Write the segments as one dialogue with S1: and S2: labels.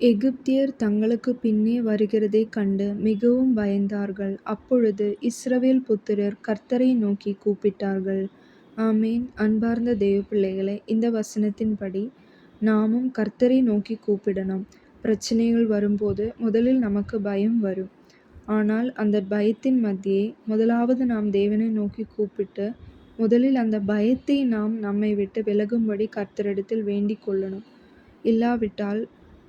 S1: எகிப்தியர் தங்களுக்குப் பின்னே வருகிறதைக் கண்டு மிகவும் பயந்தார்கள். அப்பொழுது இஸ்ரவேல் புத்திரர் கர்த்தரை நோக்கிக் கூப்பிட்டார்கள். ஆமென். அன்பார்ந்த தேவ பிள்ளைகளே இந்த வசனத்தின்படி நாமும் கர்த்தரை நோக்கிக் கூப்பிடணும். பிரச்சனைகள் வரும்போது முதலில் நமக்கு பயம் வரும். ஆனால் அந்தப் பயத்தின் மத்தியே முதலாவது நாம் தேவனை நோக்கிக் கூப்பிட்டு முதலில் அந்தப் பயத்தை நாம் நம்மை விட்டு விலகும்படி கர்த்தரிடத்தில் வேண்டிக் கொள்ளணும். இல்லாவிட்டால்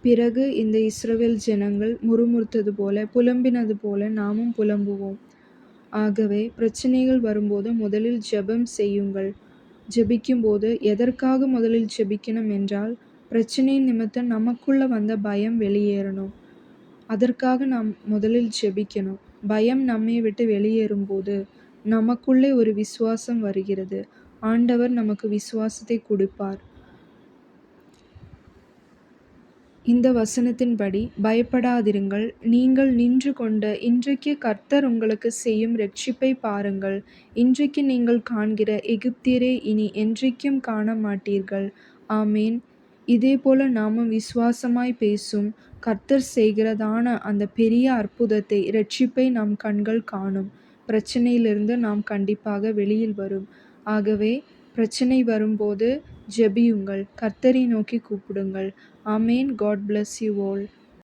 S1: பிறகு இந்த இஸ்ரவேல் ஜனங்கள் முறுமுறுத்தது போல புலம்பினது போல நாமும் புலம்புவோம். ஆகவே பிரச்சனைகள் வரும்போது முதலில் ஜெபம் செய்யுங்கள். ஜெபிக்கும்போது எதற்காக முதலில் ஜெபிக்கணும் என்றால் பிரச்சனை நிமித்தம் நமக்குள்ளே வந்த பயம் வெளியேறணும். அதற்காக நாம் முதலில் ஜெபிக்கணும். பயம் நம்மை விட்டு வெளியேறும்போது நமக்குள்ளே ஒரு விசுவாசம் வருகிறது. ஆண்டவர் நமக்கு விசுவாசத்தை கொடுப்பார். இந்த வசனத்தின்படி பயப்படாதிருங்கள் நீங்கள் நின்று கொண்டு இன்றைக்கு கர்த்தர் உங்களுக்கு செய்யும் இரட்சிப்பைப் பாருங்கள். இன்றைக்கு நீங்கள் காண்கிற எகிப்தியரை இனி என்றைக்கும் காண மாட்டீர்கள் ஆமேன் இதேபோல நாமும் விசுவாசமாய் பேசும் கர்த்தர் செய்கிறதான அந்த பெரிய அற்புதத்தை இரட்சிப்பை நம் கண்கள் காணும். பிரச்சனையிலிருந்து நாம் கண்டிப்பாக வெளியில் வரும். ஆகவே பிரச்சனை வரும்போது ஜெபியுங்கள். கர்த்தரை நோக்கி கூப்பிடுங்கள். ஆமேன் காட் பிளஸ் யூ ஆல்.